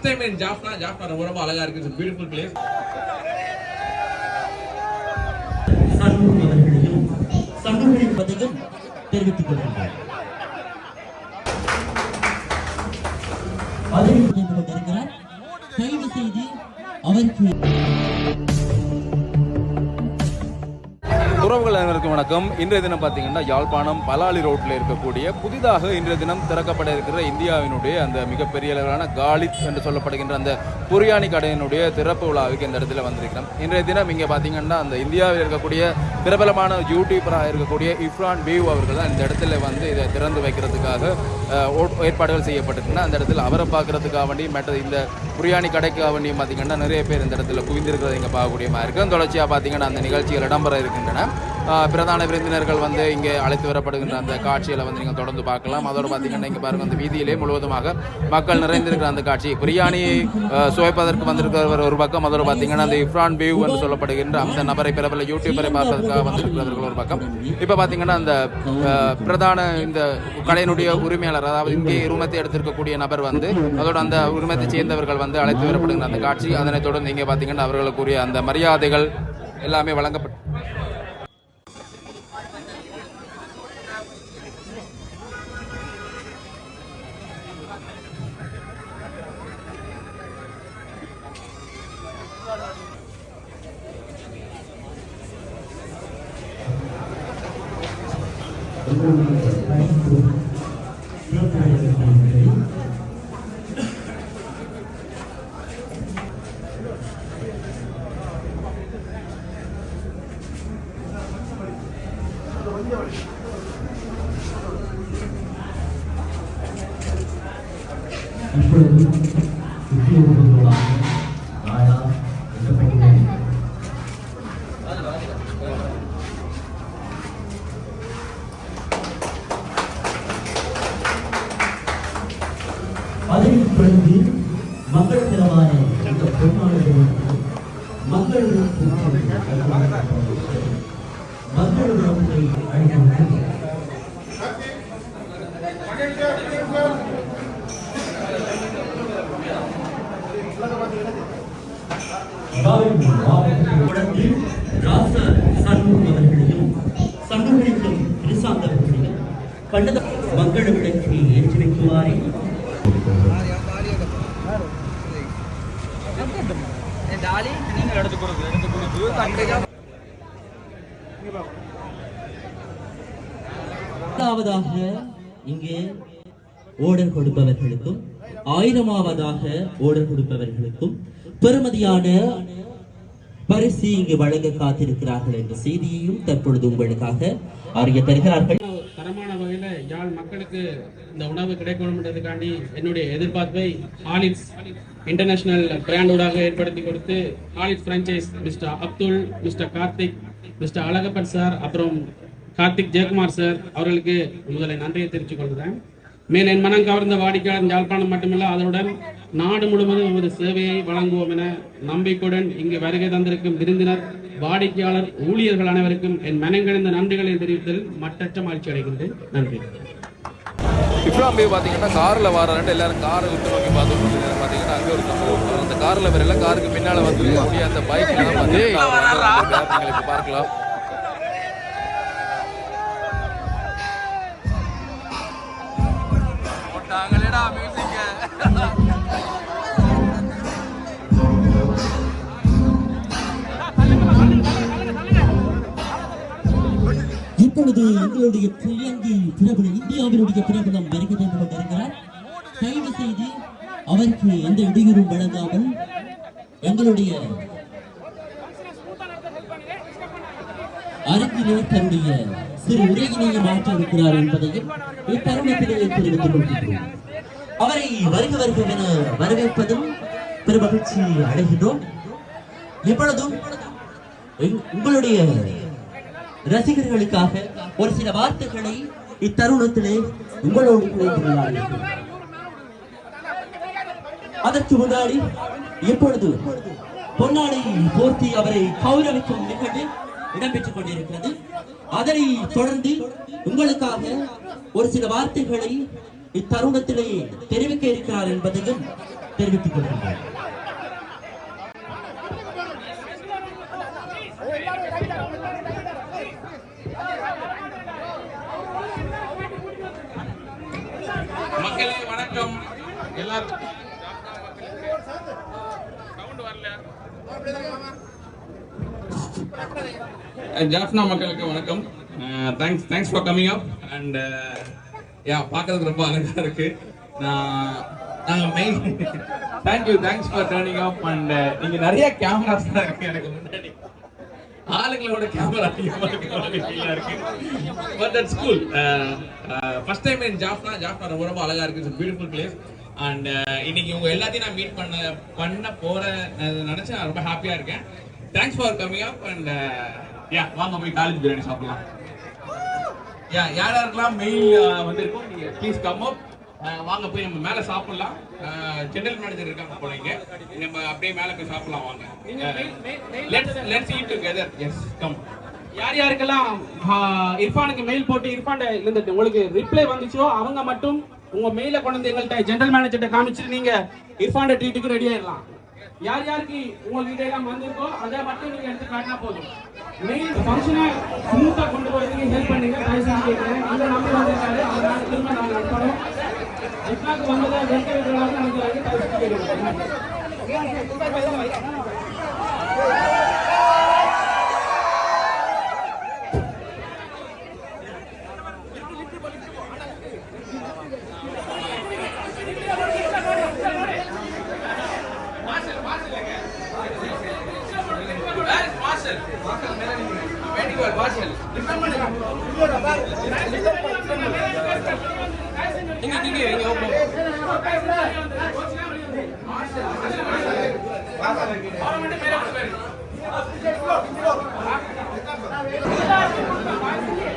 First time in Jaffna Jaffna ரொம்ப ரொம்ப அழகா இருக்கு இட்ஸ் பியூட்டிஃபுல் பிளேஸ் சண்முகம் அவர்களையும் சண்முகம் தெரிவித்துக் கொள்கின்றோம் அனைவருக்கும் வணக்கம். இன்றைய தினம் பார்த்தீங்கன்னா யாழ்ப்பாணம் பலாலி ரோட்டில் இருக்கக்கூடிய புதிதாக இன்றைய தினம் திறக்கப்பட இருக்கிற இந்தியாவினுடைய அந்த மிகப்பெரிய அளவிலான காலித் என்று சொல்லப்படுகின்ற அந்த புரியாணி கடையினுடைய திறப்பு விழாவுக்கு இந்த இடத்துல வந்திருக்கிறோம். இன்றைய தினம் இங்கே பார்த்தீங்கன்னா அந்த இந்தியாவில் இருக்கக்கூடிய பிரபலமான யூடியூபராக இருக்கக்கூடிய இஃப்ரான் பீவ் அவர்கள் தான் இந்த இடத்துல வந்து இதை திறந்து வைக்கிறதுக்காக ஏற்பாடுகள் செய்யப்பட்டிருக்குன்னா அந்த இடத்துல அவரை பார்க்கறதுக்காக வேண்டி மற்ற இந்த புரியாணி கடைக்காக வேண்டியும் பார்த்தீங்கன்னா நிறைய பேர் இந்த இடத்துல குவிந்திருக்கிறத இங்கே பார்க்கக்கூடிய மாதிரி இருக்கும் தொடர்ச்சியாக பார்த்தீங்கன்னா அந்த நிகழ்ச்சிகள் இடம்பெற இருக்கின்றன. பிரதான விருந்தினர்கள் வந்து இங்கே அழைத்து வரப்படுகின்ற அந்த காட்சிகளை வந்து நீங்கள் தொடர்ந்து பார்க்கலாம். அதோட பார்த்தீங்கன்னா இங்கே பாருங்கள் அந்த வீதியிலே முழுவதுமாக மக்கள் நிறைந்திருக்கிற அந்த காட்சி. பிரியாணி சுவைப்பதற்கு வந்திருக்கிறவர் ஒரு பக்கம் அதோட பார்த்தீங்கன்னா அந்த இஃப்ரான் வியூ என்று சொல்லப்படுகின்ற அந்த நபரை பிரபல யூடியூபரை பார்ப்பதற்காக வந்திருக்கிறவர்கள் ஒரு பக்கம். இப்போ பார்த்தீங்கன்னா அந்த பிரதான இந்த கடையினுடைய உரிமையாளர் அதாவது இங்கே உரிமத்தை எடுத்திருக்கக்கூடிய நபர் வந்து அதோட அந்த உரிமத்தை சேர்ந்தவர்கள் வந்து அழைத்து வரப்படுகின்ற அந்த காட்சி. அதனைத் தொடர்ந்து இங்கே பார்த்தீங்கன்னா அவர்களுக்குரிய அந்த மரியாதைகள் எல்லாமே வழங்கப்பட்டு இப்பொழுது உத்தியோகபூர்வமாக கண்டத மக்கள் விளக்கை ஏற்றி வைக்குமாறே பத்தாவதாக இங்கே ஓடர் கொடுப்பவர்களுக்கும் ஆயிரமாவதாக ஓடர் கொடுப்பவர்களுக்கும் பெருமதியான பரிசு இங்கு வழங்க காத்திருக்கிறார்கள் என்ற செய்தியையும் தற்பொழுது உங்களுக்காக அறிய தருகிறார்கள். தரமான வகையில யாழ் மக்களுக்கு இந்த உணவு கிடைக்கணும்ன்றதுக்காண்டி என்னுடைய எதிர்பார்ப்பை ஹாலிட்ஸ் இன்டர்நேஷனல் பிராண்டோடாக ஏற்படுத்தி கொடுத்து ஹாலிட்ஸ் franchise mister Abdul mister Karthik mister Alagappan sir அப்புறம் கார்த்திக் ஜெயக்குமார் சார் அவர்களுக்கு முதலில் நன்றியை தெரிவித்துக் கொள்கிறேன். மேல் என் மனம் கவர்ந்த வாடிக்கையாளர் யாழ்ப்பாணம் மட்டுமல்ல அதனுடன் நாடு முழுவதும் நமது சேவையை வழங்குவோம் என நம்பிக்கையுடன் இங்கு வருகை தந்திருக்கும் விருந்தினர் வாடிக்கையாளர் ஊழியர்கள் அனைவருக்கும் என் மனங்கணிந்த நன்றிகளை தெரிவித்ததில் மட்டற்ற மகிழ்ச்சி அடைகின்றேன். நன்றி. இப்ராம் பே பார்த்தீங்கன்னா காரில் வரான்ட்டு எல்லாரும் காரை விட்டு நோக்கி பார்த்துட்டு பார்த்தீங்கன்னா அங்கே ஒரு சம்பவம் அந்த காரில் வரல காருக்கு பின்னால் வந்து அந்த பைக்கில் தான் வந்து நீங்கள் இப்போ இப்பொழுது எங்களுடைய பிரியங்கி பிரபலம் இந்தியாவினுடைய பிரபலம் வருகை தந்து கொண்டிருக்கிறார் கைது செய்து அவருக்கு எந்த இடையூறும் வழங்காமல் எங்களுடைய அரங்கிலே தன்னுடைய திரு உரையினையும் மாற்ற இருக்கிறார் என்பதையும் இத்தருணத்திலேயே தெரிவித்துக் கொள்கிறோம் அவரை வருக வருக என வரவேற்பதும் பெருமகிழ்ச்சி அடைகிறோம் அடைகின்றோம் உங்களுடைய ரசிகர்களுக்காக ஒரு சில வார்த்தைகளை இத்தருணத்திலே உங்களோடு இணைந்து அதற்கு முன்னாடி எப்பொழுது பொன்னாடை போர்த்தி அவரை கௌரவிக்கும் நிகழ்வில் இடம்பெற்றுக் கொண்டிருக்கிறது அதனை தொடர்ந்து உங்களுக்காக ஒரு சில வார்த்தைகளை இத்தருணத்திலே தெரிவிக்க இருக்கிறார் என்பதையும் தெரிவித்துக் கொள்கின்றோம் மக்களே வணக்கம். எல்லாரும். Uh, ஜாஃப்னா மக்களுக்கு வணக்கம். Thanks thanks for coming up and yeah பார்க்கறதுக்கு ரொம்ப அழகா இருக்கு. நான் நாங்கள் main thank you thanks for turning up and நீங்கள் நிறைய கேமராஸ் தான் இருக்கு எனக்கு முன்னாடி. ஆளுங்களோட கேமரா அதிகமாக இருக்கு. But that's first time in Jaffna Jaffna ரொம்ப ரொம்ப அழகா இருக்கு. இட்ஸ் பியூட்டிஃபுல் பிளேஸ் அண்ட் இன்னைக்கு உங்க எல்லாத்தையும் நான் மீட் பண்ண பண்ண போற நினைச்சு நான் ரொம்ப ஹாப்பியா இருக்கேன். Thanks for coming up and yeah வாங்க போய் காலேஜ் பிரியாணி சாப்பிடலாம். யா யார் யாருக்கெல்லாம் மெயில் வந்திருக்கோம் நீங்க ப்ளீஸ் கம் அப் வாங்க போய் நம்ம மேல சாப்பிடலாம். ஜெனரல் மேனேஜர் இருக்காங்க போல இங்க. நம்ம அப்படியே மேல போய் சாப்பிடலாம் வாங்க. Let's let's eat together yes come யார் யாருக்கெல்லாம் இர்ஃபானுக்கு மெயில் போட்டு இர்ஃபான் இருந்துட்டு உங்களுக்கு ரிப்ளை வந்துச்சோ அவங்க மட்டும் உங்க மெயில கொண்டு வந்து எங்கள்கிட்ட ஜெனரல் மேனேஜர்கிட்ட காமிச்சிட்டு நீங்க இர்ஃபான் ட்ரீட்டுக்கு ரெடி ஆயிடலாம். यार यार की उंगली देगा मंदिर को अदर बटन नहीं करते, काटना पड़ो। मेन फ़ंक्शन है स्मूथ का कंट्रोल करने की हेल्प करने का भाई साहब के लिए अंदर नाम का बंद कर दे और ना फ़िल्म ना नाम कर दो जितना को बंद कर घर के बिल्कुल आगे हम जाएँगे भाई साहब के लिए வந்ததை வெறுக்க வைக்கிறதாக நினைக்கிறாங்க தயவு செஞ்சு கேட்கிறேன்